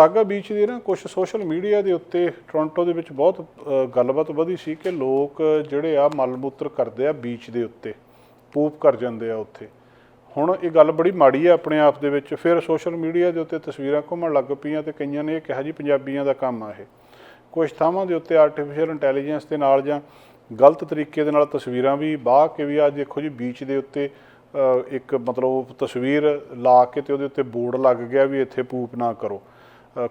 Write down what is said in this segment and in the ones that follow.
Saga beach ਦੀ ਨਾ ਕੁਝ social media ਦੇ ਉੱਤੇ ਟੋਰਾਂਟੋ ਦੇ ਵਿੱਚ ਬਹੁਤ ਗੱਲਬਾਤ ਵਧੀ ਸੀ ਕਿ ਲੋਕ ਜਿਹੜੇ ਆ ਮਲਮੂਤਰ ਕਰਦੇ ਆ ਬੀਚ ਦੇ ਉੱਤੇ ਪੂਪ ਕਰ ਜਾਂਦੇ ਆ ਉੱਥੇ। ਹੁਣ ਇਹ ਗੱਲ ਬੜੀ ਮਾੜੀ ਆ ਆਪਣੇ ਆਪ ਦੇ ਵਿੱਚ, ਫਿਰ ਸੋਸ਼ਲ ਮੀਡੀਆ ਦੇ ਉੱਤੇ ਤਸਵੀਰਾਂ ਘੁੰਮਣ ਲੱਗ ਪਈਆਂ ਤੇ ਕਈਆਂ ਨੇ ਇਹ ਕਿਹਾ ਜੀ ਪੰਜਾਬੀਆਂ ਦਾ ਕੰਮ ਆ ਇਹ। ਕੁਝ ਥਾਵਾਂ ਦੇ ਉੱਤੇ ਆਰਟੀਫੀਸ਼ੀਅਲ ਇੰਟੈਲੀਜੈਂਸ ਦੇ ਨਾਲ ਜਾਂ ਗਲਤ ਤਰੀਕੇ ਦੇ ਨਾਲ ਤਸਵੀਰਾਂ ਵੀ ਬਾਹ ਕੇ ਵੀ ਆ। ਦੇਖੋ ਜੀ ਬੀਚ ਦੇ ਉੱਤੇ ਇੱਕ ਮਤਲਬ ਤਸਵੀਰ ਲਾ ਕੇ ਤੇ ਉਹਦੇ ਉੱਤੇ ਬੋਰਡ ਲੱਗ ਗਿਆ ਵੀ ਇੱਥੇ ਪੂਪ ਨਾ ਕਰੋ।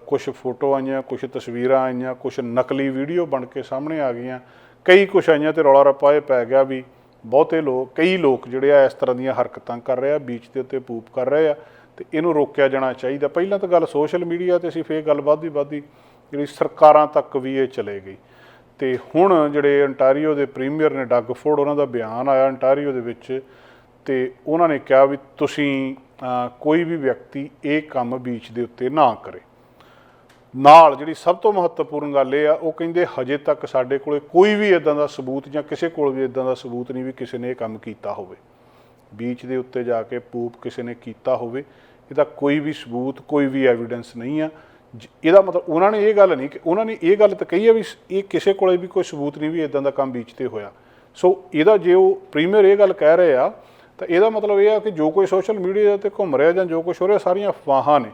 ਕੁਝ ਫੋਟੋ ਆਈਆਂ ਕੁਝ ਤਸਵੀਰਾਂ ਆਈਆਂ ਕੁਝ ਨਕਲੀ ਵੀਡੀਓ ਬਣ ਕੇ ਸਾਹਮਣੇ ਆ ਗਈਆਂ। ਕਈ ਕੁਝ ਆਈਆਂ ਤੇ ਰੌਲਾ ਰੱਪਾ ਇਹ ਪੈ ਗਿਆ ਵੀ ਬਹੁਤੇ ਲੋਕ, ਕਈ ਲੋਕ ਜਿਹੜੇ ਆ ਇਸ ਤਰ੍ਹਾਂ ਦੀਆਂ ਹਰਕਤਾਂ ਕਰ ਰਹੇ ਆ, ਬੀਚ ਦੇ ਉੱਤੇ ਪੂਪ ਕਰ ਰਹੇ ਆ ਤੇ ਇਹਨੂੰ ਰੋਕਿਆ ਜਾਣਾ ਚਾਹੀਦਾ। ਪਹਿਲਾਂ ਤਾਂ ਗੱਲ ਸੋਸ਼ਲ ਮੀਡੀਆ ਤੇ ਸੀ, ਫੇਰ ਗੱਲ ਵੱਧਦੀ ਵੱਧਦੀ ਜਿਹੜੀ ਸਰਕਾਰਾਂ ਤੱਕ ਵੀ ਇਹ ਚਲੇ ਗਈ। ਤੇ ਹੁਣ ਜਿਹੜੇ ਅੰਟਾਰੀਓ ਦੇ ਪ੍ਰੀਮੀਅਰ ਨੇ, ਡੱਗ ਫੋਰਡ ਉਹਨਾਂ ਦਾ ਬਿਆਨ ਆਇਆ ਅੰਟਾਰੀਓ ਦੇ ਵਿੱਚ ਤੇ ਉਹਨਾਂ ਨੇ ਕਿਹਾ ਵੀ ਤੁਸੀਂ ਕੋਈ ਵੀ ਵਿਅਕਤੀ ਇਹ ਕੰਮ ਬੀਚ ਦੇ ਉੱਤੇ ਨਾ ਕਰੇ। ਨਾਲ ਜਿਹੜੀ ਸਭ ਤੋਂ ਮਹੱਤਵਪੂਰਨ ਗੱਲ ਇਹ ਆ, ਉਹ ਕਹਿੰਦੇ ਹਜੇ ਤੱਕ ਸਾਡੇ ਕੋਲੇ ਕੋਈ ਵੀ ਇਦਾਂ ਦਾ ਸਬੂਤ ਜਾਂ ਕਿਸੇ ਕੋਲ ਵੀ ਇਦਾਂ ਦਾ ਸਬੂਤ ਨਹੀਂ ਵੀ ਕਿਸੇ ਨੇ ਇਹ ਕੰਮ ਕੀਤਾ ਹੋਵੇ। ਬੀਚ ਦੇ ਉੱਤੇ ਜਾ ਕੇ ਪੂਪ ਕਿਸੇ ਨੇ ਕੀਤਾ ਹੋਵੇ, ਇਹਦਾ ਕੋਈ ਵੀ ਸਬੂਤ, ਕੋਈ ਵੀ ਐਵੀਡੈਂਸ ਨਹੀਂ ਆ। ਜ- ਇਹਦਾ ਮਤਲਬ ਉਹਨਾਂ ਨੇ ਇਹ ਗੱਲ ਨਹੀਂ ਕਿ, ਉਹਨਾਂ ਨੇ ਇਹ ਗੱਲ ਤਾਂ ਕਹੀ ਹੈ ਵੀ ਇਹ ਕਿਸੇ ਕੋਲੇ ਵੀ ਕੋਈ ਸਬੂਤ ਨਹੀਂ ਵੀ ਇਦਾਂ ਦਾ ਕੰਮ ਬੀਚ ਤੇ ਹੋਇਆ। ਸੋ ਇਹਦਾ ਜੇ ਉਹ ਪ੍ਰੀਮੀਅਰ ਇਹ ਗੱਲ ਕਹਿ ਰਹੇ ਆ, ਤਾਂ ਇਹਦਾ ਮਤਲਬ ਇਹ ਆ ਕਿ ਜੋ ਕੋਈ ਸੋਸ਼ਲ ਮੀਡੀਆ ਤੇ ਘੁੰਮ ਰਿਹਾ ਜਾਂ ਜੋ ਕੁਝ ਹੋ ਰਿਹਾ, ਸਾਰੀਆਂ ਅਫਵਾਹਾਂ ਨੇ।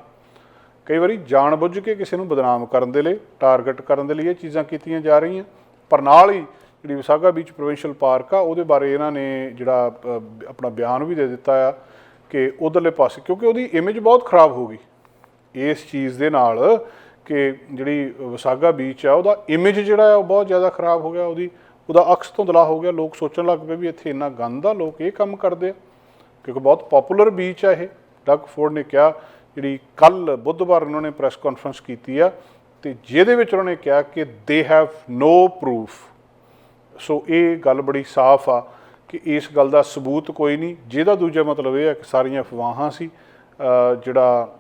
ਕਈ ਵਾਰੀ ਜਾਣਬੁੱਝ ਕੇ ਕਿਸੇ ਨੂੰ ਬਦਨਾਮ ਕਰਨ ਦੇ ਲਈ ਟਾਰਗੇਟ ਕਰਨ ਦੇ ਲਈ ਇਹ ਚੀਜ਼ਾਂ ਕੀਤੀਆਂ ਜਾ ਰਹੀਆਂ। ਪਰ ਨਾਲ ਹੀ ਜਿਹੜੀ ਵਿਸਾਗਾ ਬੀਚ ਪ੍ਰੋਵਿੰਸ਼ੀਅਲ ਪਾਰਕ ਆ, ਉਹਦੇ ਬਾਰੇ ਇਹਨਾਂ ਨੇ ਜਿਹੜਾ ਆਪਣਾ ਬਿਆਨ ਵੀ ਦੇ ਦਿੱਤਾ ਆ ਕਿ ਉਧਰਲੇ ਪਾਸੇ, ਕਿਉਂਕਿ ਉਹਦੀ ਇਮੇਜ ਬਹੁਤ ਖਰਾਬ ਹੋ ਗਈ। ਇਸ ਚੀਜ਼ ਦੇ ਨਾਲ ਕਿ ਜਿਹੜੀ ਵਿਸਾਗਾ ਬੀਚ ਆ, ਉਹਦਾ ਇਮੇਜ ਜਿਹੜਾ ਆ, ਉਹ ਬਹੁਤ ਜ਼ਿਆਦਾ ਖਰਾਬ ਹੋ ਗਿਆ। ਉਹਦੀ, ਉਹਦਾ ਅਕਸ ਧੁੰਦਲਾ ਹੋ ਗਿਆ। ਲੋਕ ਸੋਚਣ ਲੱਗ ਪਏ ਵੀ ਇੱਥੇ ਇੰਨਾ ਗੰਦ ਆ ਲੋਕ ਇਹ ਕੰਮ ਕਰਦੇ ਆ। ਕਿਉਂਕਿ ਬਹੁਤ ਪਪੂਲਰ ਬੀਚ ਆ ਇਹ। ਡੱਗ ਫੋਰਡ ਨੇ ਕਿਹਾ ਜਿਹੜੀ ਕੱਲ ਬੁੱਧਵਾਰ ਉਹਨਾਂ ਨੇ ਪ੍ਰੈਸ ਕਾਨਫਰੰਸ ਕੀਤੀ ਆ, ਤੇ ਜਿਹਦੇ ਵਿੱਚ ਉਹਨਾਂ ਨੇ ਕਿਹਾ ਕਿ ਦੇ ਹੈਵ ਨੋ ਪ੍ਰੂਫ ਸੋ ਇਹ ਗੱਲ ਬੜੀ ਸਾਫ਼ ਆ ਕਿ ਇਸ ਗੱਲ ਦਾ ਸਬੂਤ ਕੋਈ ਨਹੀਂ। ਜਿਹਦਾ ਦੂਜਾ ਮਤਲਬ ਇਹ ਹੈ ਕਿ ਸਾਰੀਆਂ ਅਫਵਾਹਾਂ ਸੀ ਜਿਹੜਾ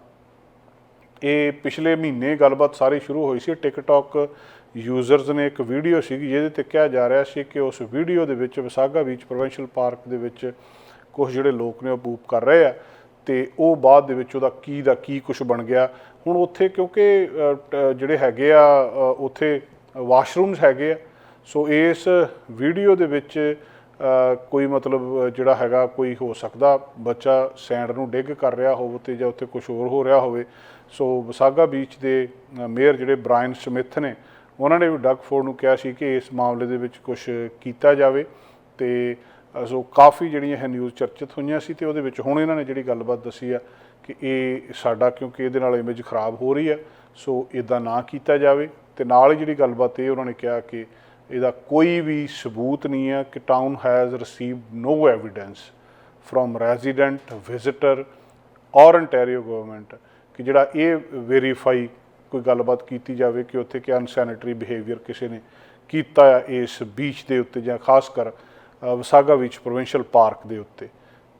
ਇਹ ਪਿਛਲੇ ਮਹੀਨੇ ਗੱਲਬਾਤ ਸਾਰੀ ਸ਼ੁਰੂ ਹੋਈ ਸੀ ਟਿਕਟੌਕ ਯੂਜ਼ਰਸ ਨੇ ਇੱਕ ਵੀਡੀਓ ਸੀਗੀ ਜਿਹਦੇ ਤੇ ਕਿਹਾ ਜਾ ਰਿਹਾ ਸੀ ਕਿ ਉਸ ਵੀਡੀਓ ਦੇ ਵਿੱਚ ਵਿਸਾਗਾ ਬੀਚ ਪ੍ਰੋਵਿੰਸ਼ੀਅਲ ਪਾਰਕ ਦੇ ਵਿੱਚ ਕੁਝ ਜਿਹੜੇ ਲੋਕ ਨੇ ਉਹ ਪੂਪ ਕਰ ਰਹੇ ਆ। ਤੇ ਉਹ ਬਾਅਦ ਦੇ ਵਿੱਚ ਉਹਦਾ ਕੀ ਦਾ ਕੀ ਕੁਝ ਬਣ ਗਿਆ। ਹੁਣ ਉੱਥੇ ਕਿਉਂਕਿ ਜਿਹੜੇ ਹੈਗੇ ਆ ਉੱਥੇ ਵਾਸ਼ਰੂਮਸ ਹੈਗੇ ਆ। ਸੋ ਇਸ ਵੀਡੀਓ ਦੇ ਵਿੱਚ ਕੋਈ ਮਤਲਬ ਜਿਹੜਾ ਹੈਗਾ ਕੋਈ ਹੋ ਸਕਦਾ, ਬੱਚਾ ਸੈਂਡ ਨੂੰ ਡਿੱਗ ਕਰ ਰਿਹਾ ਹੋਵੇ ਤੇ ਜਾਂ ਉੱਥੇ ਕੁਝ ਹੋਰ ਹੋ ਰਿਹਾ ਹੋਵੇ। ਸੋ ਵਿਸਾਗਾ ਬੀਚ ਦੇ ਮੇਅਰ ਜਿਹੜੇ ਬ੍ਰਾਇਨ ਸਮਿਥ ਨੇ, ਉਹਨਾਂ ਨੇ ਵੀ ਡੱਗ ਫੋਰਡ ਨੂੰ ਕਿਹਾ ਸੀ ਕਿ ਇਸ ਮਾਮਲੇ ਦੇ ਵਿੱਚ ਕੁਝ ਕੀਤਾ ਜਾਵੇ ਤੇ ਸੋ ਕਾਫੀ ਜਿਹੜੀਆਂ ਇਹ ਨਿਊਜ਼ ਚਰਚਿਤ ਹੋਈਆਂ ਸੀ ਤੇ ਉਹਦੇ ਵਿੱਚ ਹੁਣ ਇਹਨਾਂ ਨੇ ਜਿਹੜੀ ਗੱਲਬਾਤ ਦੱਸੀ ਆ ਕਿ ਇਹ ਸਾਡਾ ਕਿਉਂਕਿ ਇਹਦੇ ਨਾਲ ਇਮੇਜ ਖਰਾਬ ਹੋ ਰਹੀ ਆ, ਸੋ ਇਦਾਂ ਨਾ ਕੀਤਾ ਜਾਵੇ ਤੇ ਨਾਲ ਹੀ ਜਿਹੜੀ ਗੱਲਬਾਤ ਇਹ ਉਹਨਾਂ ਨੇ ਕਿਹਾ ਕਿ ਇਹਦਾ ਕੋਈ ਵੀ ਸਬੂਤ ਨਹੀਂ ਹੈ ਕਿ town has received no evidence from resident visitor or Ontario government ਕਿ ਜਿਹੜਾ ਇਹ ਵੈਰੀਫਾਈ ਕੋਈ ਗੱਲਬਾਤ ਕੀਤੀ ਜਾਵੇ ਕਿ ਉੱਥੇ ਕਿ ਅਨਸੈਨਿਟਰੀ ਬਿਹੇਵੀਅਰ ਕਿਸੇ ਨੇ ਕੀਤਾ ਆ ਇਸ ਬੀਚ ਦੇ ਉੱਤੇ ਜਾਂ ਖਾਸ ਕਰ ਵਿਸਾਗਾ ਵਿੱਚ ਪ੍ਰੋਵਿੰਸ਼ੀਅਲ ਪਾਰਕ ਦੇ ਉੱਤੇ।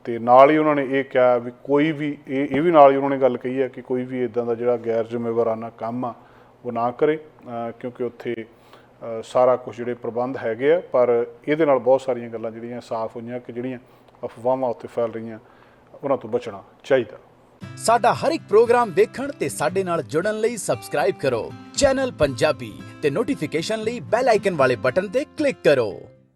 ਤੇ ਨਾਲ ਹੀ ਉਹਨਾਂ ਨੇ ਇਹ ਕਿਹਾ ਵੀ ਕੋਈ ਵੀ, ਇਹ ਇਹ ਵੀ ਨਾਲ ਹੀ ਉਹਨਾਂ ਨੇ ਗੱਲ ਕਹੀ ਹੈ ਕਿ ਕੋਈ ਵੀ ਇਦਾਂ ਦਾ ਜਿਹੜਾ ਗੈਰ ਜ਼ਿੰਮੇਵਾਰਾਨਾ ਕੰਮ ਆ, ਉਹ ਨਾ ਕਰੇ ਕਿਉਂਕਿ ਉੱਥੇ ਸਾਰਾ ਕੁਝ ਜਿਹੜੇ ਪ੍ਰਬੰਧ ਹੈਗੇ ਆ, ਪਰ ਇਹਦੇ ਨਾਲ ਬਹੁਤ ਸਾਰੀਆਂ ਗੱਲਾਂ ਜਿਹੜੀਆਂ ਸਾਫ਼ ਹੋਈਆਂ ਕਿ ਜਿਹੜੀਆਂ ਅਫਵਾਹਾਂ ਉੱਥੇ ਫੈਲ ਰਹੀਆਂ, ਉਹਨਾਂ ਤੋਂ ਬਚਣਾ ਚਾਹੀਦਾ। ਸਾਡਾ ਹਰ ਇੱਕ ਪ੍ਰੋਗਰਾਮ ਵੇਖਣ ਤੇ ਸਾਡੇ ਨਾਲ ਜੁੜਨ ਲਈ ਸਬਸਕ੍ਰਾਈਬ ਕਰੋ। ਚੈਨਲ ਪੰਜਾਬੀ ਤੇ ਨੋਟੀਫਿਕੇਸ਼ਨ ਲਈ ਬੈਲ ਆਈਕਨ ਵਾਲੇ ਬਟਨ ਤੇ ਕਲਿੱਕ ਕਰੋ।